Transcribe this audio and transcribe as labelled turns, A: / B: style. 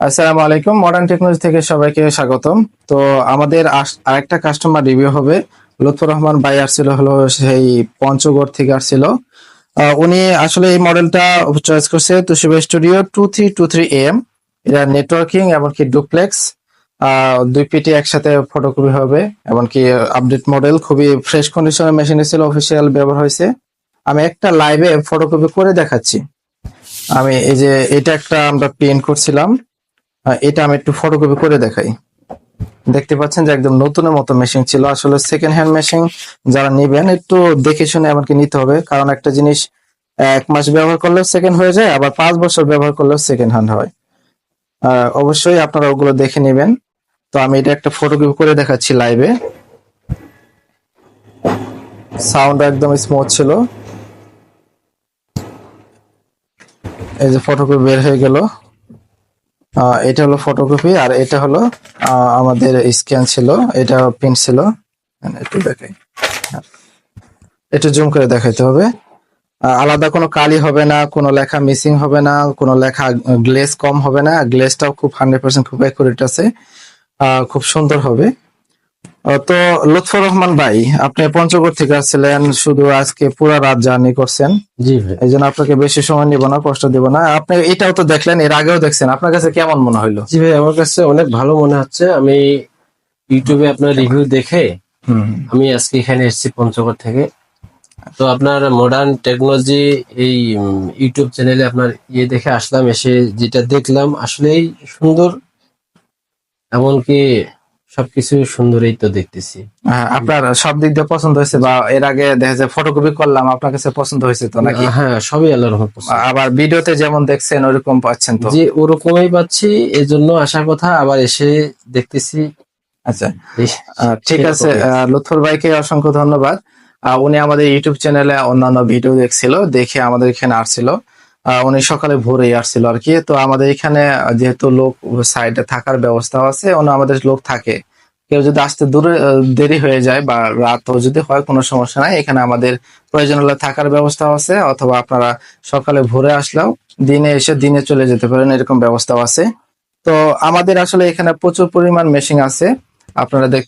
A: আসসালামু আলাইকুম। Modern technology থেকে সবাইকে স্বাগতম। তো আমাদের আরেকটা কাস্টমার রিভিউ হবে। লুৎফর রহমান ভাই আসছিল, হলো সেই পঞ্চগড় থেকে আসছিল। উনি আসলে এই মডেলটা চয়েস করছে Toshiba studio two three two three M এটা নেটওয়ার্কিং এমনকি ডুপ্লেক্স দুই পিটি একসাথে ফটোকপি হবে, এমনকি আপডেট মডেল খুবই ফ্রেশ কন্ডিশনের মেশিনে ছিল অফিসিয়াল ব্যবহার হয়েছে। আমি একটা লাইভে ফটোকপি করে দেখাচ্ছি। আমি এই যে, এটা একটা আমরা প্রিন্ট করছিলাম। এটা আমি একটু ফটোকপি করে দেখাই। দেখতে পাচ্ছেন যে একদম নতুনের মতো মেশিন ছিল। আসলে সেকেন্ড হ্যান্ড মেশিন যারা নিবেন, একটু দেখে শুনে এমনকি নিতে হবে। কারণ একটা জিনিস এক মাস ব্যবহার করলেও সেকেন্ড হয়ে যায়, আবার পাঁচ বছর ব্যবহার করলেও সেকেন্ড হ্যান্ড হয়। অবশ্যই আপনারা ওগুলো দেখে নেবেন। তো আমি এটা একটা ফটোকপি করে দেখাচ্ছি লাইভে সাউন্ড একদম স্মুথ ছিল। এই যে ফটোকপি বের হয়ে গেল। এটা হলো ফটোকপি আর এটা হলো আমাদের স্ক্যান ছিল, এটা প্রিন্ট ছিল। এখানে একটু দেখাই। একটু জুম করে দেখাইতে হবে। আলাদা কোনো কালি হবে না, কোনো লেখা মিসিং হবে না, কোনো লেখা গ্লেস কম হবে না। গ্লেসটাও খুব হান্ড্রেড পার্সেন্ট খুব অ্যাকুরেট আছে। খুব সুন্দর হবে। তো লুৎফর রহমান ভাই আপনি পঞ্চগড় থেকে আসছিলেন শুধু আজকে পুরো রাত জার্নি করছেন।
B: জি ভাই।
A: এই জন্য আপনাকে বেশি সময় নিব না কষ্ট দিব না। আপনি এটাও তো দেখলেন এর আগেও দেখছেন। আপনার কাছে কেমন মনে হইল?
B: জি ভাই আমার কাছে অনেক ভালো মনে হচ্ছে। আমি ইউটিউবে আপনার রিভিউ দেখে
A: হুম।
B: আমি আজকে এখানে এসেছি পঞ্চগড় থেকে। তো আপনার মডার্ন টেকনোলজি এই ইউটিউব চ্যানেলে আপনার ইয়ে দেখে আসলাম এসে যেটা দেখলাম আসলেই সুন্দর। এমনকি সবকিছু সুন্দরই তো দেখতেছি।
A: হ্যাঁ, আপনার সব দিক দিয়ে পছন্দ হয়েছে বা এর আগে দেখা যায় ফটোকপি করলাম আপনার কাছে পছন্দ হয়েছে তো নাকি?
B: হ্যাঁ সবই আল্লাহর রহমত
A: আবার ভিডিওতে যেমন দেখছেন ওরকম পাচ্ছেন তো?
B: যে ওরকমই পাচ্ছি এই জন্য আসার কথা আবার এসে দেখতেছি।
A: আচ্ছা ঠিক আছে লুৎফর ভাইকে অসংখ্য ধন্যবাদ। উনি আমাদের ইউটিউব চ্যানেলে অন্যান্য ভিডিও দেখছিল দেখে আমাদের এখানে আসছিল। উনি সকালে ভোরে আসছিল আর কি। তো আমাদের এখানে যেহেতু লোক সাইডে থাকার ব্যবস্থা আছে অন্য আমাদের লোক থাকে। কেউ যদি আসতে দূরে, দেরি হয়ে যায় বা রাতও যদি হয়, কোনো সমস্যা নাই। এখানে আমাদের প্রয়োজন হলে থাকার ব্যবস্থা আছে, অথবা আপনারা সকালে ভোরে আসলেও দিনে এসে দিনে চলে যেতে পারেন, এরকম ব্যবস্থাও আছে। তো আমাদের আসলে এখানে প্রচুর পরিমাণ মেশিন আছে। আপনারা দেখতে